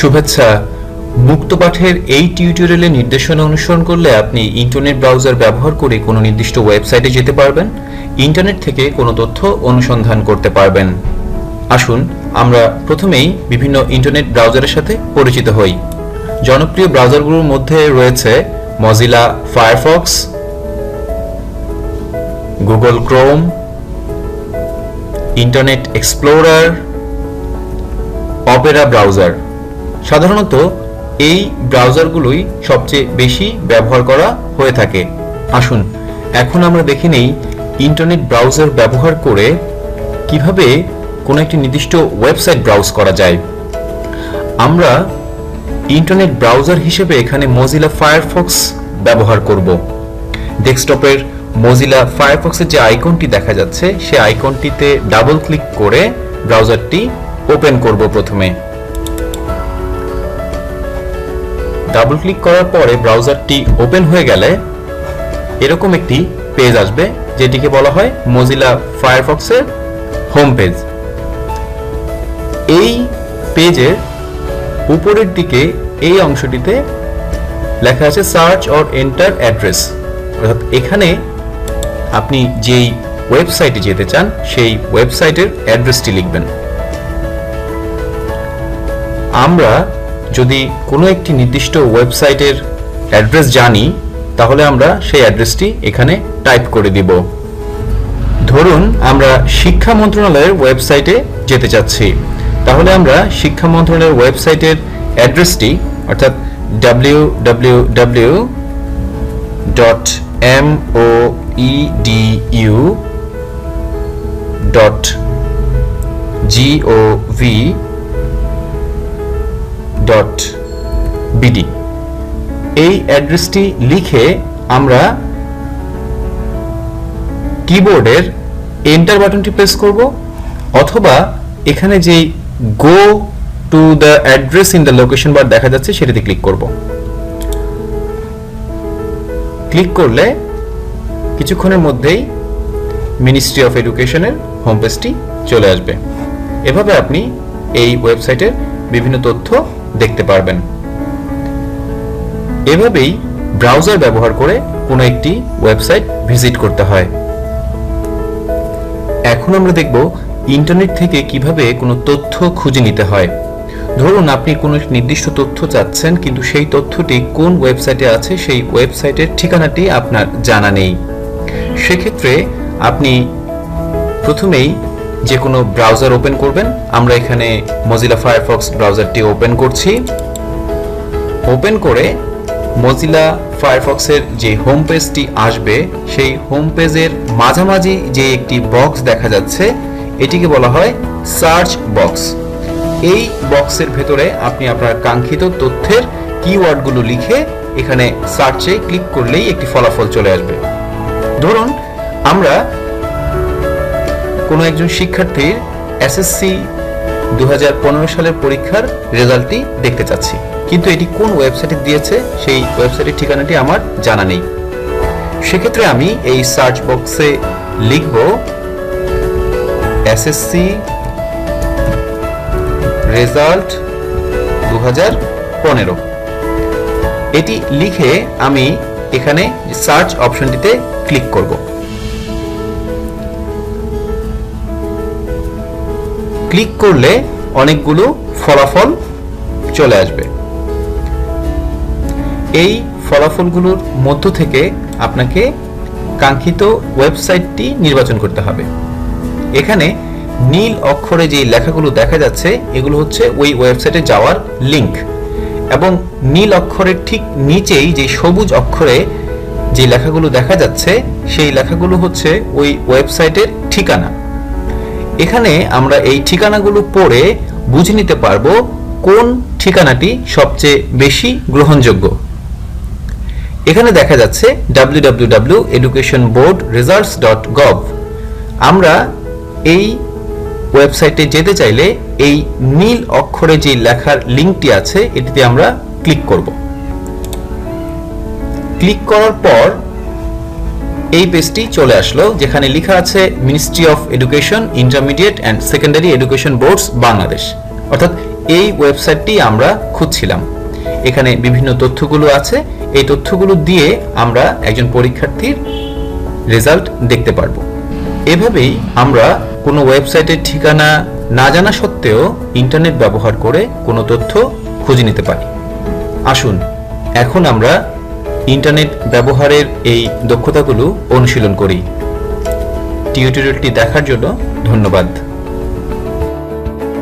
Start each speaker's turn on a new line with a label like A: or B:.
A: শুভেচ্ছা। মুক্ত পাঠের এই টিউটোরিয়ালে নির্দেশনা অনুসরণ করলে আপনি ইন্টারনেট ব্রাউজার ব্যবহার করে কোনো নির্দিষ্ট ওয়েবসাইটে যেতে পারবেন ইন্টারনেট থেকে কোনো তথ্য অনুসন্ধান করতে পারবেন। আসুন, আমরা প্রথমেই বিভিন্ন ইন্টারনেট ব্রাউজারের সাথে পরিচিত হই। জনপ্রিয় ব্রাউজারগুলোর মধ্যে রয়েছে Mozilla Firefox Google Chrome Internet Explorer Opera browser সাধারণত এই ব্রাউজারগুলোই সবচেয়ে বেশি ব্যবহার করা হয়ে থাকে। আসুন, এখন আমরা দেখে নেই ইন্টারনেট ব্রাউজার ব্যবহার করে কীভাবে কোনো একটি নির্দিষ্ট ওয়েবসাইট ব্রাউজ করা যায়। আমরা ইন্টারনেট ব্রাউজার হিসেবে এখানে মজিলা ফায়ারফক্স ব্যবহার করব। ডেস্কটপের মজিলা ফায়ারফক্সের যে আইকনটি দেখা যাচ্ছে সেই আইকনটিতে ডাবল ক্লিক করে ব্রাউজারটি ওপেন করব প্রথমে। ডাবল ক্লিক করার পরে ব্রাউজারটি ওপেন হয়ে গেলে এরকম একটি পেজ আসবে, যেটিকে বলা হয় মজিলা ফায়ারফক্সের হোম পেজ এই পেজের উপরের দিকে এই অংশটিতে লেখা আছে সার্চ অর এন্টার অ্যাড্রেস অর্থাৎ এখানে আপনি যেই ওয়েবসাইটে যেতে চান, সেই ওয়েবসাইটের অ্যাড্রেসটি লিখবেন। আমরা যদি কোনো একটি নির্দিষ্ট ওয়েবসাইটের অ্যাড্রেস জানি, তাহলে আমরা সেই অ্যাড্রেসটি এখানে টাইপ করে দিব। ধরুন, আমরা শিক্ষা মন্ত্রণালয়ের ওয়েবসাইটে যেতে চাচ্ছি। তাহলে আমরা শিক্ষা মন্ত্রণালয়ের ওয়েবসাইটের অ্যাড্রেসটি, অর্থাৎ W W W dot M O E D U dot G O V dot BD এই অ্যাড্রেসটি লিখে আমরা কিবোর্ডের এন্টার বাটনটি প্রেস করব, অথবা এখানে যে go to the address in the location bar দেখা যাচ্ছে সেটাতে ক্লিক করব। ক্লিক করলে কিছুক্ষণের মধ্যেই মিনিস্ট্রি অফ এডুকেশনের হোম পেজটি চলে আসবে। এভাবে আপনি এই ওয়েবসাইটের বিভিন্ন তথ্য দেখতে পারবেন। এভাবেই ব্রাউজার ব্যবহার করে কোনো একটি ওয়েবসাইট ভিজিট করতে হয়। এখন আমরা দেখব ইন্টারনেট থেকে কীভাবে কোনো তথ্য খুঁজে নিতে হয়। ধরুন, আপনি কোনো নির্দিষ্ট তথ্য চাচ্ছেন, কিন্তু সেই তথ্যটি কোন ওয়েবসাইটে আছে, সেই ওয়েবসাইটের ঠিকানাটি আপনার জানা নেই। সেক্ষেত্রে আপনি প্রথমেই যে কোনো ব্রাউজার ওপেন করবেন। আমরা এখানে মজিলা ফায়ারফক্স ব্রাউজারটি ওপেন করছি। ওপেন করে মজিলা ফায়ারফক্সের যে হোম পেজটি আসবে, সেই হোম পেজের মাঝামাঝি যে একটি বক্স দেখা যাচ্ছে, এটিকে বলা হয় সার্চ বক্স এই বক্সের ভেতরে আপনি আপনার কাঙ্ক্ষিত তথ্যের কিওয়ার্ডগুলো লিখে এখানে সার্চে ক্লিক করলেই একটি ফলাফল চলে আসবে। ধরুন, আমরা কোনো একজন শিক্ষার্থীর এসএসসি দু হাজার পনেরো সালের পরীক্ষার রেজাল্টটি দেখতে চাচ্ছি। কিন্তু এটি কোন ওয়েবসাইটে দিয়েছে সেই ওয়েবসাইটের ঠিকানাটি আমার জানা নেই। সেক্ষেত্রে আমি এই সার্চ বক্সে লিখব এসএসসি রেজাল্ট দু পনেরো। এটি লিখে আমি এখানে সার্চ অপশনটিতে ক্লিক করব। ক্লিক করলে অনেকগুলো ফলাফল চলে আসবে। এই ফলাফলগুলোর মধ্য থেকে আপনাকে কাঙ্ক্ষিত ওয়েবসাইটটি নির্বাচন করতে হবে। এখানে নীল অক্ষরে যে লেখাগুলো দেখা যাচ্ছে, এগুলো হচ্ছে ওই ওয়েবসাইটে যাওয়ার লিংক এবং নীল অক্ষরের ঠিক নিচেই যে সবুজ অক্ষরে যে লেখাগুলো দেখা যাচ্ছে, সেই লেখাগুলো হচ্ছে ওই ওয়েবসাইটের ঠিকানা। এখানে আমরা এই ঠিকানাগুলো পড়ে বুঝে নিতে পারব কোন ঠিকানাটি সবচেয়ে বেশি গ্রহণযোগ্য। এখানে দেখা যাচ্ছে www.educationboardresults.gov আমরা এই ওয়েবসাইটে যেতে চাইলে এই নীল অক্ষরে যে লেখার লিঙ্কটি আছে, এটিতে আমরা ক্লিক করব। ক্লিক করার পর এই পেজটি চলে আসলো, যেখানে লেখা আছে ministry of education intermediate and secondary education boards Bangladesh অর্থাৎ এই ওয়েবসাইটটি আমরা খুঁজছিলাম। এখানে বিভিন্ন তথ্যগুলো আছে। এই তথ্যগুলো দিয়ে আমরা একজন পরীক্ষার্থীর রেজাল্ট দেখতে পারব। এভাবেই আমরা কোনো ওয়েবসাইটের ঠিকানা না জানা সত্ত্বেও ইন্টারনেট ব্যবহার করে কোনো তথ্য খুঁজে নিতে পারি। আসুন, এখন আমরা ইন্টারনেট ব্যবহারের এই দক্ষতাগুলো অনুশীলন করি। টিউটোরিয়ালটি দেখার জন্য ধন্যবাদ।